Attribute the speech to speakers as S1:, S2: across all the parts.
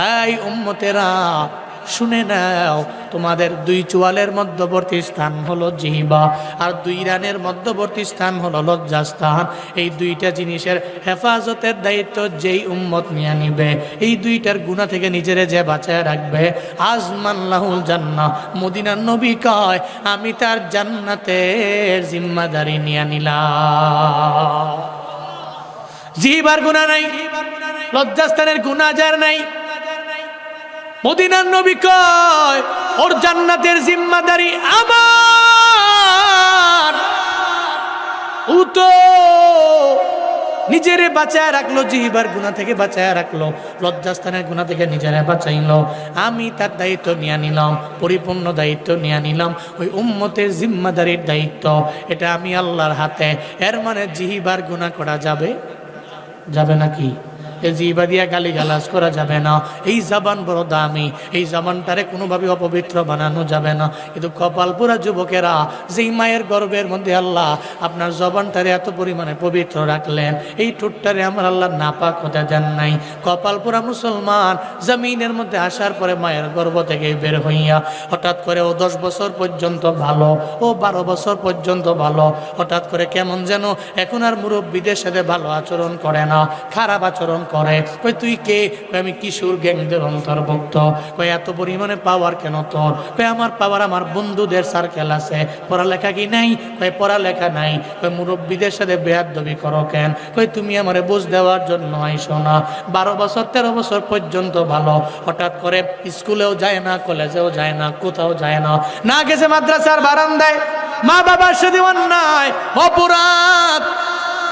S1: High উম্মতেরা, শুনে নাও, তোমাদের দুই চুয়ালের মধ্যবর্তী স্থান হলো জিহিবা আর দুই রানের মধ্যবর্তী স্থান হলো লজ্জাস্থান। এই দুইটা জিনিসের হেফাজতের দায়িত্ব যেই উম্মত নিয়ে নিবে, এই দুইটার গুণা থেকে নিজেরে যে বাঁচায় রাখবে। আজমাল্লাহুল জান্না মদিনার নবী কয়, আমি তার জান্নাতের জিম্মাদারি নিয়ে নিলাম। জিহিবার গুণা নাই, লজ্জাস্থানের গুণা যার নাই। মদিনার নবী কয়, ওর জান্নাতের জিম্মাদারি আমার। ও তো নিজেরে বাঁচায় রাখল, জিহিবার গুণা থেকে বাঁচায় রাখল, লজ্জাস্থানের গুণা থেকে নিজেরে বাঁচাইলো। আমি তার দায়িত্ব নিয়ে নিলাম, পরিপূর্ণ দায়িত্ব নিয়ে নিলাম, ওই উম্মতের জিম্মাদারির দায়িত্ব। এটা আমি আল্লাহর হাতে। এর মানে জিহিবার গুণা করা যাবে? যাবে নাকি? এই জিবা দিয়া গালি গালাজ করা যাবে না। এই জাবান বড় দামি। এই জাবানটারে কোনোভাবে অপবিত্র বানানো যাবে না। কিন্তু কপালপুরা যুবকেরা, যেই মায়ের গর্বের মধ্যে আল্লাহ আপনার জবানটারে এত পরিমাণে পবিত্র রাখলেন, এই ঠোঁটটারে আমার আল্লাহ নাপাক হতে দেন নাই। কপালপুরা মুসলমান, জমিনের মধ্যে আসার পরে মায়ের গর্ভ থেকে বের হইয়া হঠাৎ করে ও দশ বছর পর্যন্ত ভালো, ও বারো বছর পর্যন্ত ভালো। হঠাৎ করে কেমন যেন এখন আর মুরব্বীদের সাথে ভালো আচরণ করে না, খারাপ আচরণ করে। কই তুই কে? আমি কিশোর গ্যাংদের অন্তর্ভুক্ত। কই এত পরিমাণে পাওয়ার কেন তোর? কই আমার পাওয়ার আমার বন্ধুদের সার্কেল আছে। পড়ালেখা কি নাই? কই পড়ালেখা নাই। কই মুরব্বীদের সাথে বেয়াদবি করো কেন? কই তুমি আমারে বুঝ দেওয়ার জন্য আইসো না বারো বছর, তেরো বছর পর্যন্ত ভালো। হঠাৎ করে স্কুলেও যায় না, কলেজেও যায় না, কোথাও যায় না। না গেছে মাদ্রাসার বারান্দায়। মা বাবার সাথে অন্যায়। অপরাধ।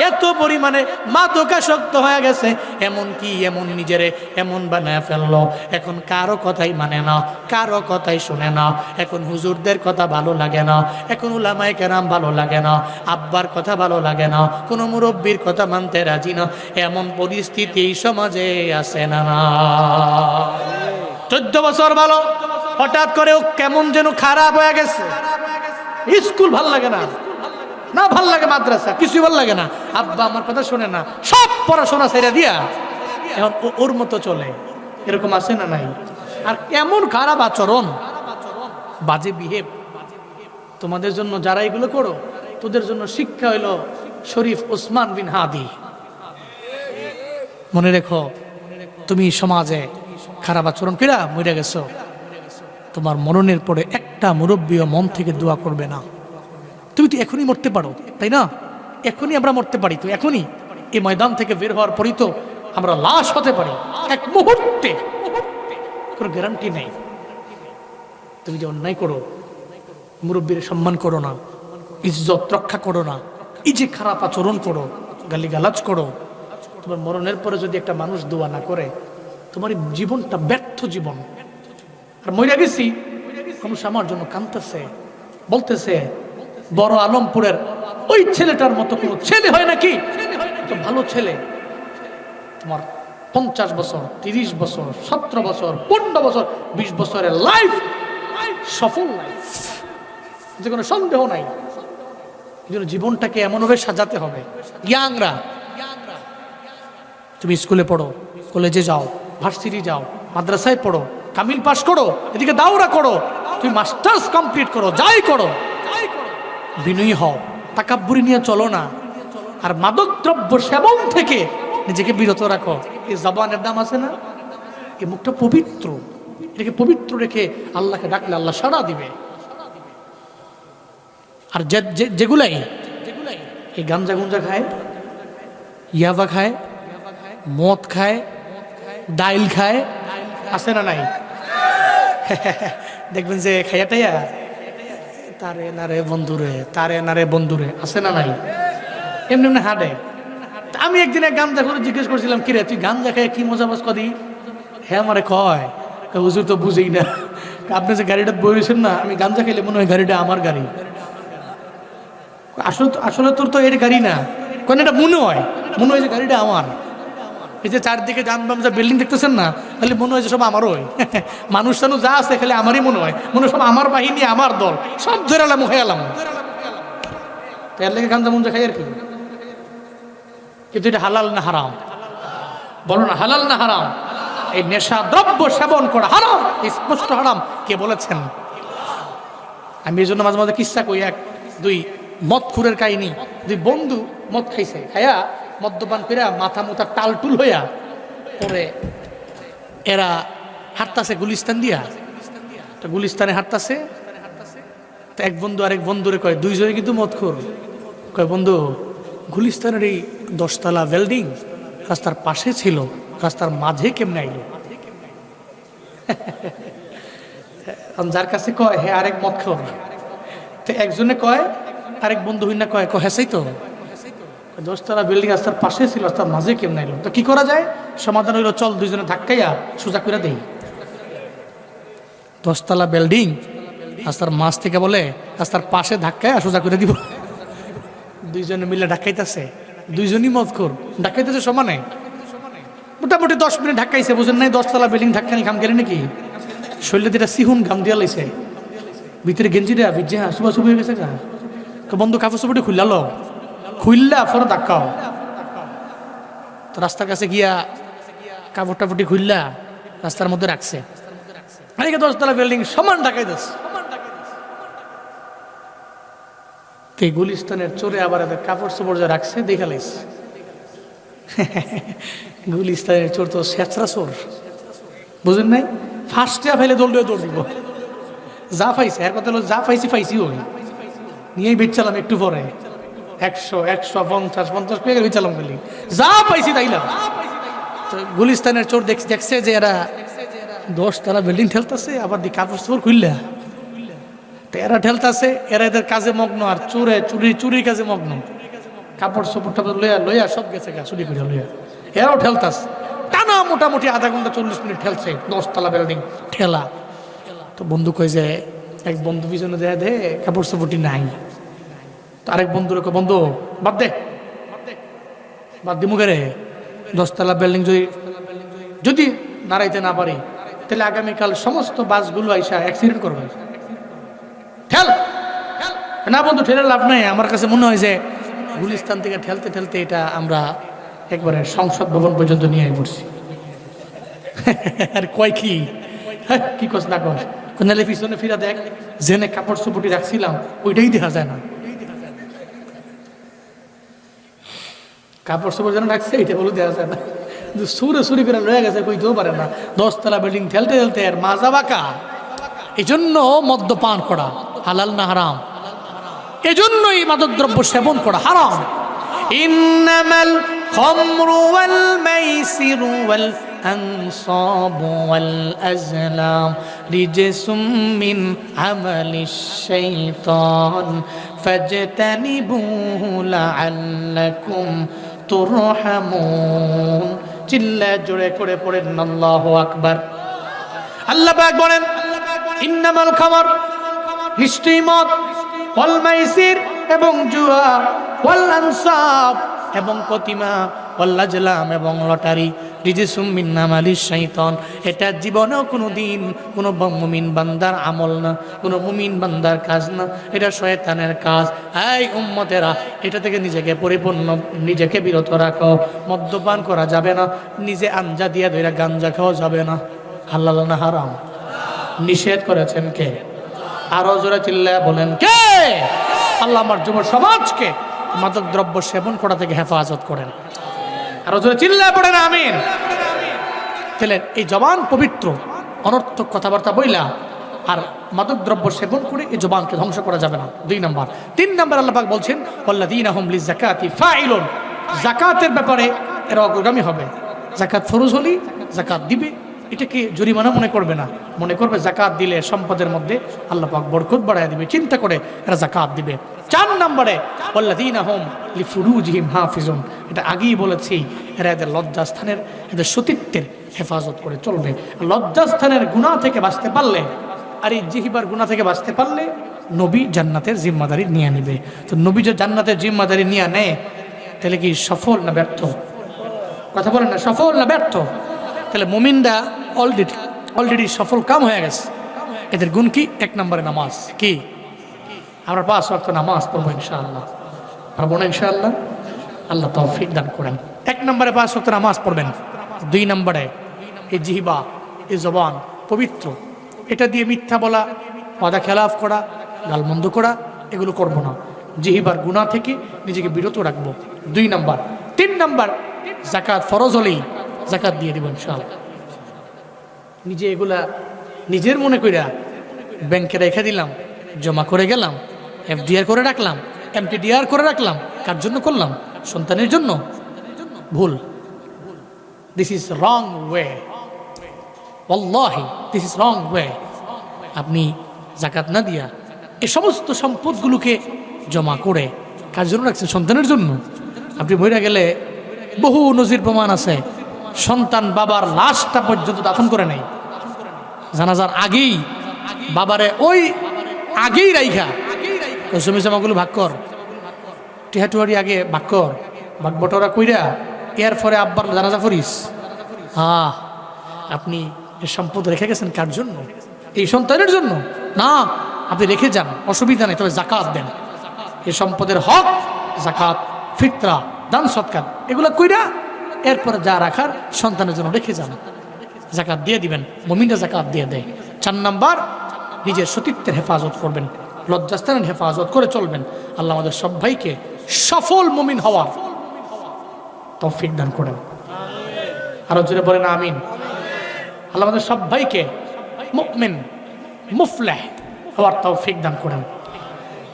S1: এত পরিমাণে মাদকাসক্ত হয়ে গেছে। এমন কি, এমন নিজেরে, এমন বানায় ফেলল। এখন কারও কথাই মানে না, কারও কথাই শুনে না। এখন হুজুরদের কথা ভালো লাগে না, এখন উলামায় কেরাম ভালো লাগে না, আব্বার কথা ভালো লাগে না, কোনো মুরব্বীর কথা মানতে রাজি না। এমন পরিস্থিতি এই সমাজে আছে না না। চোদ্দ বছর ভালো, হঠাৎ করে কেমন যেন খারাপ হয়ে গেছে। স্কুল ভালো লাগে না। না ভালো লাগে মাদ্রাসা, কিছুই ভালো লাগে না। আব্বা আমার কথা শোনে না, সব পড়াশোনা ছেড়ে দিয়া এখন ওর মতো চলে। এরকম আছে না নাই? আর কেমন খারাপ আচরণ, বাজে বিহেভ তোমাদের জন্য যারা এগুলো করো, তোদের জন্য শিক্ষা হইল শরীফ ওসমান বিন হাদি। মনে রেখো, তুমি সমাজে খারাপ আচরণ কিরা মরে গেছো। তোমার মরণের পরে একটা মুরব্বীও মন থেকে দোয়া করবে না। তুমি তো এখনই মরতে পারো, তাই না? এখনই আমরা মরতে পারি তো, এখনই। এই ময়দান থেকে বের হওয়ার পরই তো আমরা লাশ হতে পারি, এক মুহূর্তে। কোনো গ্যারান্টি নেই। তুমি যে অন্যায় করো, মুরব্বীর সম্মান করো না, ইজ্জত রক্ষা করো না, এই যে খারাপ আচরণ করো গালি গালাজ করো, তোমার মরণের পরে যদি একটা মানুষ দোয়া না করে, তোমার জীবনটা ব্যর্থ জীবন। আর মইরা গেছি, মানুষ আমার জন্য কাঁদতেছে, বলতেছে বড় আলমপুরের ওই ছেলেটার মতো কোনো ছেলে হয় নাকি? ভালো ছেলে। তোমার পঞ্চাশ বছর, তিরিশ বছর, সতেরো বছর, পনেরো বছর, বিশ বছরের লাইফ সফল যে কোনো সন্দেহ নাই। জীবনটাকে এমনভাবে সাজাতে হবে। ইয়াংরা, তুমি স্কুলে পড়ো, কলেজে যাও, ভার্সিটি যাও, মাদ্রাসায় পড়ো, কামিল পাস করো, এদিকে দাওরা করো, তুমি মাস্টার্স কমপ্লিট করো, যাই করো। বিনয়ী হও। তাকাব্বুরি নিয়ে চলো না। আর মাদক দ্রব্য সেবন থেকে নিজেকে বিরত রাখো। এই জবানের দাম আছে না? এই মুখটা পবিত্র। এটাকে পবিত্র রেখে আল্লাহকে ডাকলে আল্লাহ সাড়া দিবে। আর যেগুলাই, এই গাঞ্জা গুঞ্জা খায়, ইয়াবা খায়, মদ খায় ডাইল খায়, আছে না নাই? দেখবেন যে খাইয়া টাইয়া তারে না রে বন্ধুরে, তারে না রে বন্ধুরে, আছে না নাই? এমনি এমনি হাঁটে। আমি একদিন এক গাঞ্জা করে জিজ্ঞেস করছিলাম, কিরে, তুই গাঞ্জা খায় কি মজা বাস কদি? হ্যাঁ আমারে কয় হুজুর তো বুঝেই না। আপনি যে গাড়িটা বইছেন না, আমি গাঞ্জা খাইলে মনে হয় গাড়িটা আমার গাড়ি। আসলে আসলে তোর তো এর গাড়ি না। কোন এটা মনে হয়। মনে হয় যে গাড়িটা আমার। এই যে চারদিকে জানবাম যে বিল্ডিং দেখতেছেন না, খালি মনে হয় যে সব আমারই মানুষ টানুষ যা আছে খালি আমারই মনে হয়। মনে হয় সব আমার বাহিনী, আমার দল। সব ধরে এলাম হয়ে এলাম। তো এর লেগে গাঞ্জা মুঞ্জা খাই আর কি? কিন্তু এটা হালাল না হারাম? বলো না, হালাল না হারাম? এই নেশা দ্রব্য সেবন করা হারাম স্পষ্ট হারাম। কে বলেছেন? আমি এই জন্য মাঝে মাঝে কিস্সা কই, এক, দুই, মদ খুরের কাহিনী। দুই বন্ধু মদ খাইছে। খাইয়া মদ্যপান করে মাথা মোথা টালটুল হইয়া পরে এরা হাঁটতাছে গুলিস্তান দিয়া। তো গুলিস্তানে হাঁটতাছে। তো এক বন্ধু আরেক বন্ধুরে কয়, দুইজনে কিন্তু মদ খোর কয়, বন্ধু, গুলিস্তানের এই দশতলা বিল্ডিং রাস্তার পাশে ছিল, রাস্তার মাঝে কেমনে আইলো? যার কাছে কয় হ্যাঁ আরেক মদ খোর তো একজনে কয়, আরেক বন্ধু হইনা কয় কয় হ্যাঁ সেই তো দশতলা বিল্ডিং রাস্তার পাশে ছিল, রাস্তার মাঝে কেমন এলো তো কি করা যায়? সমাধান হইল, চল দুইজনে ধাক্কাইয়া সোজা করে দেই। দশতলা বিল্ডিং রাস্তার মাঝ থেকে বলে, রাস্তার পাশে ধাক্কায় সোজা করে দিব। দুইজনে মিলে ঢাকাইতেছে দুইজনই মত কর ঢাকাইতেছে সমানে? মোটামুটি দশ মিনিট ঢাকাইছে বুঝেন নাই? দশতলা বিল্ডিং ধাক্কানি ঘাম গেলে নাকি? শরীরে যেটা সিহুন ঘাম দিয়া লাইছে। ভিতরে গেঞ্জি দেয়া, ভিজে হ্যাঁ সুবা সুবি হয়ে গেছে গা। বন্ধু কাপড় চোপড়ি খুললালো খুললা ফর ধাক্কাও তো রাস্তার কাছে গিয়া কাপড় টাপড়টি খুললা রাস্তার মধ্যে রাখছে এদিকে দশতলা বিল্ডিং সমান ঢাকাই দিচ্ছে তো গুলিস্তানের চোরে আবার এদের কাপড় চোপড় যা রাখছে, দেখা লাইছে। গুলিস্তানের চোর তো শেচরা চোর। বুঝেন নাই? ফার্স্টে ফেলে দৌড় দৌড় দিব। যা পাইছে, এর কথা হলো যা পাইছি পাইছি ওই। নিয়েই বেচলাম একটু পরে। একশো একশো পঞ্চাশ পঞ্চাশ পেয়ে বেচালাম খালি। যা পাইছি তাইলাম গুলিস্তানের চোর দেখ দেখছে যে এরা দশ তারা বিল্ডিং ঠেলতেছে, আবার দি কাপড় চোর খুললা তো এরা ঠেলতেছে, এরা এদের কাজে মগ্ন, আর চোরে, চুরি, চুরির কাজে মগ্ন। কাপড় চোপড় টাপড় লইয়া লইয়া সব গেছে গা, চুরি করে লইয়া। এরাও ঠেলতাছে। টানা মোটামুটি আধা ঘণ্টা চল্লিশ মিনিট ঠেলছে দশতলা বিল্ডিং, ঠেলা। তো বন্ধু কই যে, এক বন্ধু পিছনে দেয়া দে, কাপড় চোপড়টি নাই। আরেক বন্ধুরে কয় বন্ধু বাদ দে বাদ দি মুখে রে দশতলা বিল্ডিং যদি যদি নাড়াইতে না পারি তাহলে আগামীকাল সমস্ত বাসগুলো আইসা অ্যাক্সিডেন্ট করবে। ঠেল। না বন্ধু ঠেলে লাভ নাই। আমার কাছে মনে হয় যে গুলিস্তান থেকে ঠেলতে ঠেলতে এটা আমরা একবারে সংসদ ভবন পর্যন্ত নিয়ে পড়ছি আর কয় কি? হ্যাঁ, কি কস না কস? নাহলে পিছনে ফিরা দেখ জেনে কাপড় চুপটি রাখছিলাম ওইটাই দেখা যায় না। কাপড় চোপড় যেন রাখছে এটা বলে দেওয়া যায় না কিন্তু সুরে সুরি করে রয়ে গেছে কইতেও পারে না দশতলা বিল্ডিং ঠেলতে ঠেলতে আর মাজা বাঁকা এই জন্য মদ্যপান করা হালাল না হারাম এজন্যই মাদকদ্রব্য সেবন করা হারাম ইন্নামাল খামরু ওয়াল মাইসিরু ওয়াল الأنصاب والأزلام رجس من عمل الشيطان فاجتنبوه لعلكم তুরহামুন চিল্লায় জোরে করে পড়েন, আল্লাহু আকবার। আল্লাহ পাক বলেন, ইন্নামাল খামার, নিশ্চয়ই মদ, ওয়াল মাইসির এবং জুয়া, ওয়াল আনসাব এবং প্রতিমা ওয়াল্লাজলাম এবং লটারি। রিজিসুম মিন্নাম আলী শৈতন এটা জীবনেও কোনো দিন কোনো মুমিন বান্দার আমল না, কোনো মুমিন বান্দার কাজ না। এটা শয়তানের কাজ। এই উম্মতেরা, এটা থেকে নিজেকে পরিপূর্ণ, নিজেকে বিরত রাখো। মদ্যপান করা যাবে না, নিজে আঞ্জা দিয়া ধরে গাঞ্জা খাওয়া যাবে না। হাল্লাল না হারাম? নিষেধ করেছেন কে? আরও জোরে চিল্লায় বলেন, কে? আল্লাহ আমার যুব সমাজকে মাদক দ্রব্য সেবন করা থেকে হেফাজত করেন। আরও জোরে চিল্লায় পড়েন আমিন। তাহলে এই জবান পবিত্র, অনর্থক কথাবার্তা বইলা আর মাদক দ্রব্য সেবন করে এই জবানকে ধ্বংস করা যাবে না। দুই নম্বর। তিন নম্বর আল্লাহ পাক বলছেন ওয়াল্লাদিন আহমলি জাকাতি ফাইলুন জাকাতের ব্যাপারে এরা অগ্রগামী হবে। জাকাত ফরজ হলি জাকাত দিবে। এটাকে জরিমানা মনে করবে না? মনে করবে জাকাত দিলে সম্পদের মধ্যে আল্লাহ পাক বরকত বাড়ায় দিবে, চিন্তা করে এরা জাকাত দিবে। চার নম্বরে আহম লি ফুরুজহিম হাফিজুন। এটা আগেই বলেছি, এরা এদের লজ্জাস্থানের, এদের সতীত্বের হেফাজত করে চলবে। লজ্জাস্থানের গুণা থেকে বাঁচতে পারলে, আর এই জিহিবার গুণা থেকে বাঁচতে পারলে নবী জান্নাতের জিম্মাদারি নিয়ে নেবে। তো নবী যে জান্নাতের জিম্মাদারি নিয়ে নেয়, তাহলে কি সফল না ব্যর্থ? কথা বলেন না, সফল না ব্যর্থ? তাহলে মুমিনরা অলরেডি অলরেডি সফল কাম হয়ে গেছে। এদের গুণ কি? এক নম্বরে নামাজ। কি? আমরা পাঁচ ওয়াক্ত নামাজ পড়ব ইনশাআল্লাহ। পারব না ইনশাআল্লাহ? আল্লাহ তৌফিক দান করেন। এক নম্বরে পাঁচ ওয়াক্ত নামাজ পড়বেন। দুই নম্বরে এই জিহিবা, এই জবান পবিত্র। এটা দিয়ে মিথ্যা বলা, ওয়াদা খেলাফ করা, গালমন্দ করা, এগুলো করব না। জিহিবার গুণা থেকে নিজেকে বিরত রাখব। দুই নাম্বার। তিন নাম্বার জাকাত ফরজ হলেই জাকাত দিয়ে দেবেন সাল নিজে এগুলা নিজের মনে কইরা ব্যাংকে রেখে দিলাম, জমা করে গেলাম, এফডিআর করে রাখলাম, এমটিডিআর করে রাখলাম, কার জন্য করলাম? সন্তানের জন্য? ভুল। This is wrong way this is wrong way আপনি জাকাত না দিয়া এ সমস্ত সম্পদগুলোকে জমা করে কার জন্য রাখছেন? সন্তানের জন্য। আপনি মহিলা গেলে বহু নজির প্রমাণ আছে। সন্তান বাবার লাশটা পর্যন্ত দাফন করে নেই। জানাজার আগেই বাবারে ওই আগেই রাইখা। জমি জমাগুলো ভাগ কর। টিহাটুয়ারি আগে, ভাগ কর। ভাগ বটরা কইরা এর পরে আব্বার জানাজা ফরিস আহ, আপনি সম্পদ রেখে গেছেন কার জন্য? এই সন্তানের জন্য? না, আপনি রেখে যান, অসুবিধা নেই, তবে জাকাত দেন। এই সম্পদের হক জাকাত ফিতরা, দান সৎকার, এগুলো কইরা এরপরে যা রাখার সন্তানের জন্য রেখে যান। জাকাত দিয়ে দিবেন, মমিনরা জাকাত দিয়ে দেয়। চার নাম্বার, নিজের সতীত্বের হেফাজত করবেন, লজ্জাস্থানের হেফাজত করে চলবেন। আল্লাহ আমাদের সবাইকে সফল মমিন হওয়ার তৌফিক দান করেন। আরও জোরে বলেন, আমিন। আল্লাহ আমাদের সবাইকে মুকমিন মুফলেহ হওয়ার তৌফিক দান করেন।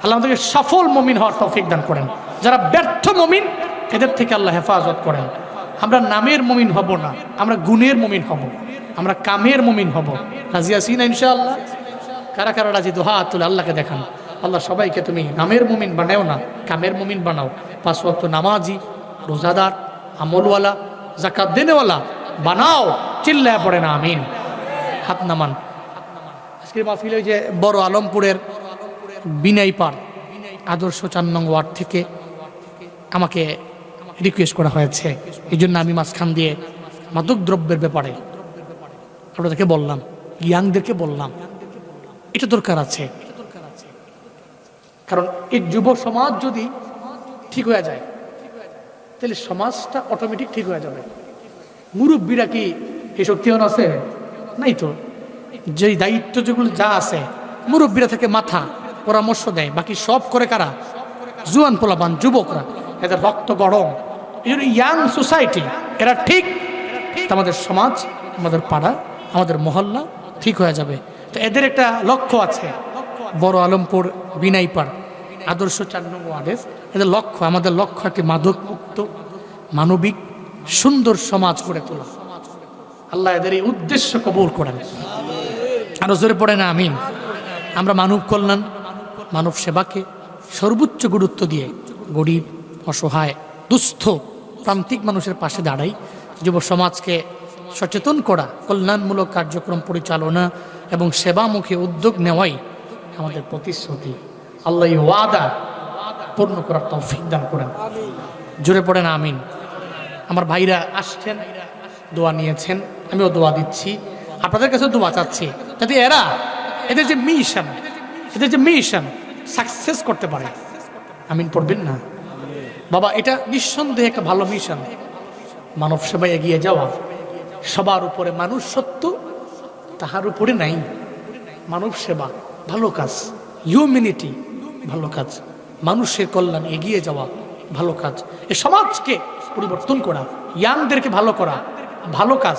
S1: আল্লাহ আমাদেরকে সফল মমিন হওয়ার তৌফিক দান করেন। যারা ব্যর্থ মমিন, এদের থেকে আল্লাহ হেফাজত করেন। আমরা নামের মমিন হব না, আমরা গুণের মমিন হব, আমরা কামের মমিন হব। রাজি আছি না ইনশাআল্লাহ? কারা কারা রাজি? দোহা তুলে আল্লাহকে দেখান। আল্লাহ সবাইকে তুমি নামের মুমিন বানাও না, কামের মুমিন বানাও। পাঁচ ওয়াক্ত নামাজি, রোজাদার, আমলওয়ালা জাকাত দেনেওয়ালা, বানাও, চিল্লায় পড়ে না, আমিন। হাত নামান। আজকের মাহফিল যে বড় আলমপুরের বিনাই পার আদর্শ চার নং ওয়ার্ড থেকে আমাকে রিকোয়েস্ট করা হয়েছে। এই জন্য আমি মাঝখান দিয়ে মাদক দ্রব্যের ব্যাপারে আপনাদেরকে বললাম, ইয়াংদেরকে বললাম, এটা দরকার আছে। কারণ এই যুব সমাজ যদি ঠিক হয়ে যায়, তাহলে সমাজটা অটোমেটিক ঠিক হয়ে যাবে। মুরব্বীরা কি এই শক্তিহন আছে? নাই তো। যে দায়িত্ব যেগুলো যা আছে, মুরব্বীরা থেকে মাথা পরামর্শ দেয়, বাকি সব করে কারা? জুয়ান পোলাবান যুবকরা। এদের রক্ত গরম এই জন্য ইয়াং সোসাইটি এরা ঠিক আমাদের সমাজ আমাদের পাড়া আমাদের মহল্লা ঠিক হয়ে যাবে তো এদের একটা লক্ষ্য আছে বড় আলমপুর বিনাইপাড় আদর্শ চার নম্বর ওয়ার্ডের এদের লক্ষ্য আমাদের লক্ষ্য একটি মাদক মুক্ত মানবিক সুন্দর সমাজ করে তোলা আল্লাহ এদের এই উদ্দেশ্য কবুল করেন আরও জোরে পড়ে না আমিন আমরা মানব কল্যাণ মানব সেবাকে সর্বোচ্চ গুরুত্ব দিয়ে গরিব অসহায়, দুস্থ, প্রান্তিক মানুষের পাশে দাঁড়াই। যুব সমাজকে সচেতন করা, কল্যাণমূলক কার্যক্রম পরিচালনা এবং সেবামুখী উদ্যোগ নেওয়াই আমাদের প্রতিশ্রুতি। আল্লাহ ওয়াদা পূর্ণ করার তৌফিক দান করেন। জোরে পড়েন, আমিন। আমার ভাইরা আসছেন, দোয়া নিয়েছেন, আমিও দোয়া দিচ্ছি। আপনাদের কাছে দোয়া চাচ্ছি, যাতে এরা এদের যে মিশন, এদের যে মিশন সাকসেস করতে পারে। আমিন পড়বেন না? বাবা, এটা নিঃসন্দেহে একটা ভালো মিশন মানব সেবায় এগিয়ে যাওয়া। সবার উপরে মানুষ সত্য, তাহার উপরে নাই। মানব সেবা, ভালো কাজ। হিউম্যানিটি ভালো কাজ। মানুষের কল্যাণ এগিয়ে যাওয়া, ভালো কাজ। এ সমাজকে পরিবর্তন করা ইয়াংদেরকে ভালো করা, ভালো কাজ,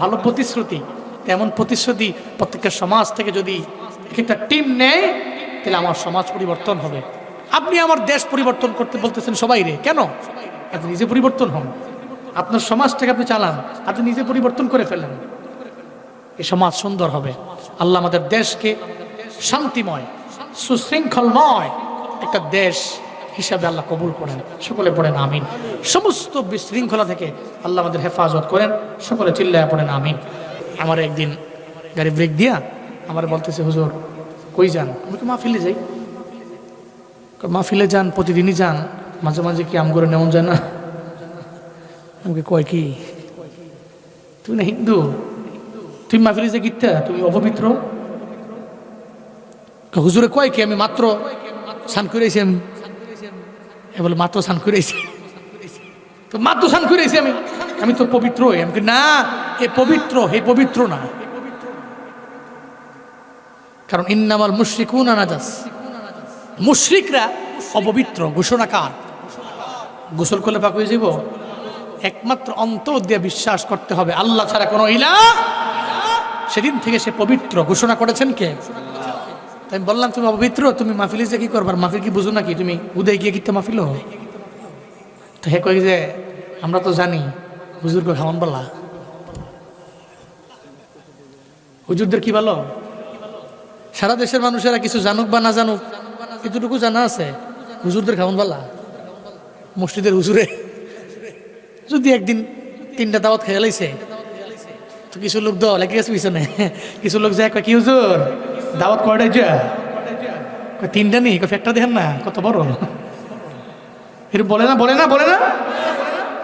S1: ভালো প্রতিশ্রুতি। তেমন প্রতিশ্রুতি প্রত্যেকটা সমাজ থেকে যদি একটা টিম নেয়, তাহলে আমার সমাজ পরিবর্তন হবে। আপনি আমার দেশ পরিবর্তন করতে বলতেছেন সবাই রে। কেন? আপনি নিজে পরিবর্তন হন। আপনার সমাজটাকে আপনি চালান। আপনি নিজে পরিবর্তন করে ফেলেন। এই সমাজ সুন্দর হবে। আল্লাহ আমাদের দেশকে শান্তিময়, সুশৃঙ্খলময় একটা দেশ হিসাবে আল্লাহ কবুল করেন। সকলে পড়েন আমিন। সমস্ত বিশৃঙ্খলা থেকে আল্লাহ আমাদের হেফাজত করেন। সকলে চিল্লায় পড়েন আমিন। আমার একদিন গাড়ি ব্রেক দিয়া আমার বলতেছে, হুজুর, কই যান? আমি তো মাহফিলে যাই। কই, মাহফিলে যান প্রতিদিনই যান মাঝে মাঝে কি আম করে নেওয়া যায় না? আমাকে কয় কি? তুমি না হিন্দু? তুমি মাহফিলে যে গীতা তুমি অপবিত্র? হুজুরে কয় কি আমি মাত্র স্নান করেছি আমি? এ বলে মাত্র স্নান করেছি তো মাত্র স্নান করেছি আমি? আমি তো পবিত্র হই। আমি না এ পবিত্র হে পবিত্র না। কারণ ইন্নামাল মুশরিকুন আনাজাস মুশরিকরা অপবিত্র, ঘোষণাকার। গোসল করলে পাক হয়ে যাব একমাত্র অন্তর দিয়ে বিশ্বাস করতে হবে, আল্লাহ ছাড়া কোনো ইলা সেদিন থেকে সে পবিত্র, ঘোষণা করেছেন কে? আমি বললাম, তুমি অপবিত্র, তুমি মাহফিলে যে কি করবার মাহফিল কি বুঝো নাকি? তুমি উদয় গিয়ে কিতে মাহফিল তো হে কই যে, আমরা তো জানি হুজুর কই খাওয়ান বলা। হুজুরদের কি বলো সারা দেশের মানুষেরা কিছু জানুক বা না জানুক এতটুকু জানা আছে? হুজুরদের খাওয়ান বলা মসজিদের হুজুরে? যদি একদিন তিনটা দাওয়াত খেয়ে লাইছে, তো কিছু লোক দল লেগে গেছে পিছনে কিছু লোক যায় কি হুজুর? দাওয়াত কয়টা যা তিনটা নেই ফ্যাক্টর দেখেন না, কত বড়? এটা বলে না বলে না বলে না?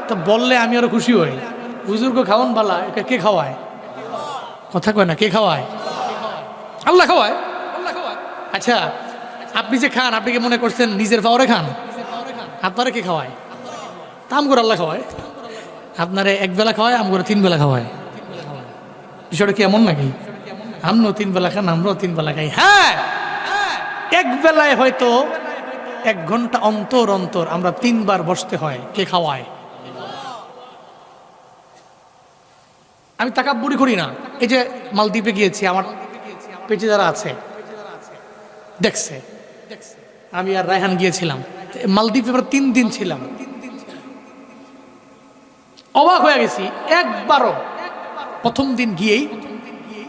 S1: তো বললে আমি আরও খুশি হই। হুজুর কো খাওয়ান বালা একে কে খাওয়ায়? কথা কয় না, কে খাওয়ায় আল্লাহ খাওয়ায়? আল্লাহ খাওয়ায়? আচ্ছা আপনি যে খান, আপনি কি মনে করছেন নিজের পাওয়ারে খান? আপনারা কে খাওয়ায়? তা আম করে আল্লাহ খাওয়ায়। আপনারে এক বেলা খাওয়ায় আম করে তিন বেলা খাওয়ায়। বিষয়টা কি এমন নাকি? আমরাও তিন বেলা খান, আমরাও তিন বেলা খাই। হ্যাঁ! এক বেলায় হয়তো এক ঘণ্টা অন্তর অন্তর আমরা তিনবার বসতে হয়, কে খাওয়ায়? আমি তাকাব্বুরি করি না। এই যে মালদ্বীপে গিয়েছি, আমার পেটে যারা আছে, দেখছে। আমি আর রায়হান গিয়েছিলাম। মালদ্বীপে আমরা তিন দিন ছিলাম। অবাক হয়ে গেছি, একবারও। প্রথম দিন গিয়েই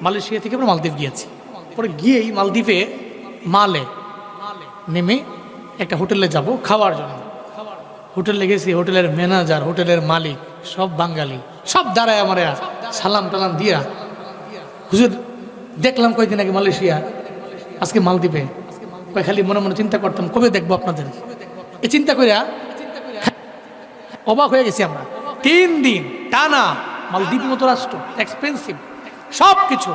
S1: মালয়েশিয়া থেকে আমরা মালদ্বীপ গিয়েছি। পরে গিয়েই মালদ্বীপে মালে নেমে একটা হোটেলে যাব খাওয়ার জন্য। হোটেলে গেছি, হোটেলের ম্যানেজার, হোটেলের মালিক, সব বাঙালি, সব দাঁড়ায় আমার সালাম টালাম দিয়া। হুজুর, দেখলাম কয়েকদিন আগে মালয়েশিয়া, আজকে মালদ্বীপে। খালি মনে মনে চিন্তা করতাম, কবে দেখব আপনাদের? এ চিন্তা করিয়া অবাক হয়ে গেছি আমরা। তিন দিন, টানা, মালদ্বীপ মতো রাষ্ট্র এক্সপেন্সিভ সব কিছু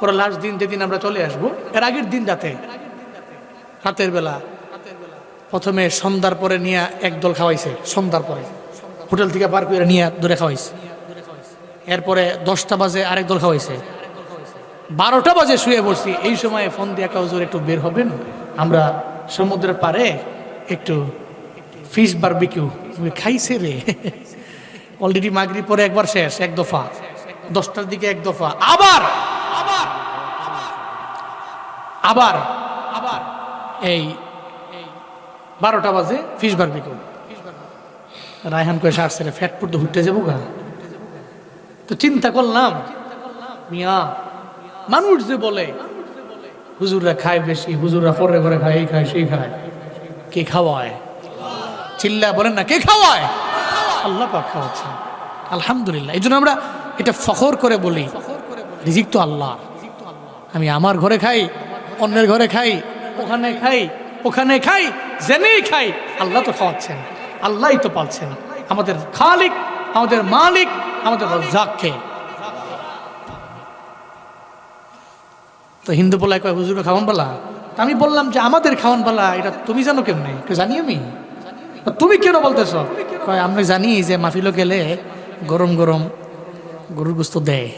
S1: পরে লাস্ট দিন যেদিন আমরা চলে আসব, এর আগের দিন রাতে, রাতের বেলা, প্রথমে সন্ধ্যার পরে নিয়ে একদল খাওয়াইছে, সন্ধ্যার পরে। হোটেল থেকে বার করে নিয়ে দূরে খাওয়াইছে। এরপরে দশটা বাজে আরেক দল খাওয়াইছে। বারোটা বাজে শুয়ে পড়ছি। এই সময় ফোন দিয়ে কাউজোর একটু বের হবেন? আমরা সমুদ্রের পারে একটু ফিশ বারবিকিউ খাইছে রে। অলরেডি মাগরি পরে একবার শেষ, এক দফা। দশটার দিকে এক দফা। আবার! আবার! আবার! এই বারোটা বাজে ফিশ বারবিকিউ রায়হান কয়ে সারছে রে, ফ্যাট পড়তে হুটতে যাব গা? তো চিন্তা করলাম, মিয়া মানুষ যে বলে, হুজুররা খায় বেশি, হুজুররা পরে ঘরে খায়, এই খায়, সেই খায়। কে খাওয়ায়? চিল্লা বলেন না, কে খাওয়ায়? আল্লাহ পাক খাওয়াচ্ছে। আলহামদুলিল্লাহ। এই জন্য আমরা এটা ফখর করে বলি, রিজিক তো আল্লাহ আমি আমার ঘরে খাই, অন্যের ঘরে খাই, ওখানে খাই ওখানে খাই জেনেই খাই, আল্লাহ তো খাওয়াচ্ছেন। আল্লাহই তো পালছেন আমাদের খালিক, আমাদের মালিক, আমাদের রজ্জাককে। তো হিন্দু বলায় কয় হুজুর খাওয়ান বলা তা আমি বললাম যে, আমাদের খাওয়ান বলা এটা তুমি জানো কেমনে? একটু জানি আমি। তুমি কেন বলতেছ? কয়, আমরা জানি যে মাহফিলো গেলে গরম গরম গরুর গোস্ত দেয়।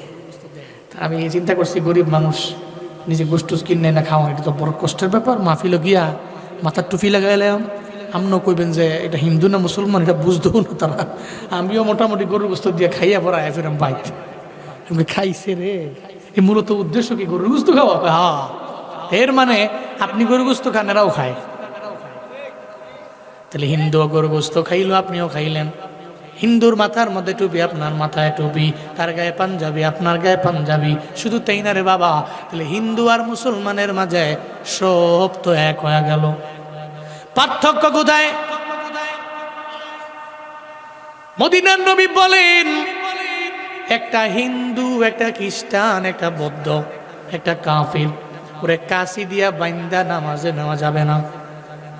S1: আমি চিন্তা করছি, গরিব মানুষ, নিজে গোস্ত কিনে না খাওয়া এটা তো বড় কষ্টের ব্যাপার। মাহফিলো গিয়া মাথার টুপি লাগাইলাম। আমরাও কইবেন যে, এটা হিন্দু না মুসলমান, এটা বুঝতেও না তারা। আমিও মোটামুটি গরুর গোস্ত দিয়ে খাইয়া পড়া ফেরাম বাইক আমি খাইছে রে। এই মূলত উদ্দেশ্য কি? গরুর গোস্ত খাওয়া? হ্যাঁ। এর মানে আপনি গরু গোস্ত খান, এরাও খায়। তাহলে হিন্দু গরু গোস্ত খাইলো আপনিও খাইলেন। হিন্দুর মাথার মধ্যে টুপি, আপনার মাথায় টুপি, তার গায়ে পাঞ্জাবি, আপনার গায়ে পাঞ্জাবি, শুধু তাই না রে বাবা? তাহলে হিন্দু আর মুসলমানের মাঝে সব তো এক হয়ে গেল। পার্থক্য কোথায়? মদিনার নবী বলেন একটা হিন্দু, একটা খ্রিস্টান, একটা বৌদ্ধ, একটা কাফির। ওরে কাশি দিয়া বাইন্দা নামাজে নেওয়া যাবে না।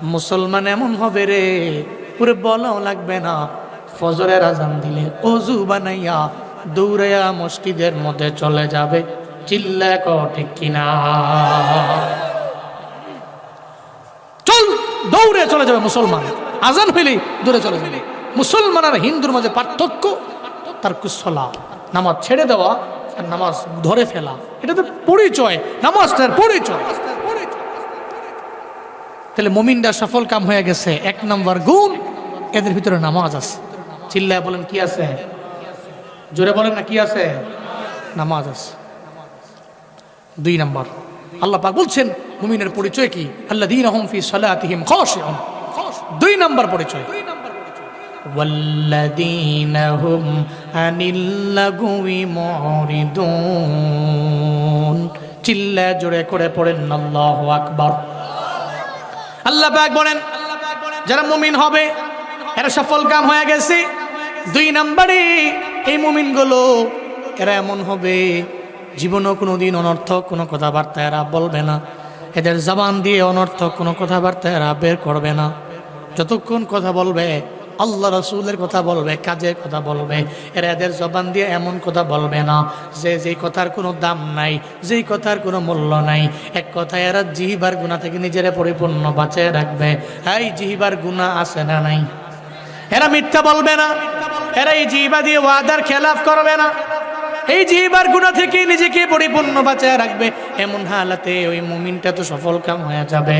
S1: মুসলমান এমন হবে রে, ওরে বলাও লাগবে না। ফজরের আজান দিলে অজু বানাইয়া দৌড়াইয়া মসজিদের মধ্যে চলে যাবে। চিল্লা ঠিক কিনা? চল, দৌড়ে চলে যাবে মুসলমান। আজান হইলেই দূরে চলে যাবে। মুসলমান আর হিন্দুর মাঝে পার্থক্য তার কুসলা নামাজ ছেড়ে দেওয়া আর নামাজ ধরে ফেলা। এটা তো পরিচয়, নামাজটার পরিচয়। তাহলে মমিনটা সফল কাম হয়ে গেছে। এক নম্বর গুণ, এদের ভিতরে নামাজ আছে। চিল্লায় বলেন, কি আছে? জোরে বলেন না, কি আছে? নামাজ আছে। দুই নম্বর, আল্লাহ পাক বলছেন, মুমিনের পরিচয় কি? আল্লাহ দিন ফি সালাতিহিম খাশিউন। দুই নম্বর পরিচয়। والذين هم عن اللغو معرضون চিল্লা জোরে করে পড়েন আল্লাহু আকবার আল্লাহ পাক বলেন যারা মুমিন হবে এরা সফল কাম হয়ে গেছে দুই নম্বরে এই মুমিনগুলো এরা এমন হবে জীবনও কোনো দিন অনর্থক কোনো কথাবার্তা এরা বলবে না এদের জবান দিয়ে অনর্থক কোনো কথাবার্তা এরা বের করবে না যতক্ষণ কথা বলবে আল্লাহ রসুলের কথা বলবে, কাজের কথা বলবে এরা এদের জবান দিয়ে এমন কথা বলবে না যে যেই কথার কোনো দাম নাই, যেই কথার কোনো মূল্য নাই। এক কথায় এরা জিহিবার গুণা থেকে নিজেরা পরিপূর্ণ বাঁচিয়ে রাখবে। এই জিহিবার গুণা আছে না নাই? এরা মিথ্যা বলবে না। এরা এই জিহিবা দিয়ে ওয়াদার খেলাফ করবে না। এই জিহিবার গুণা থেকে নিজেকে পরিপূর্ণ বাঁচায় রাখবে। এমন হালাতে ওই মুমিনটা তো সফল কাম হয়ে যাবে।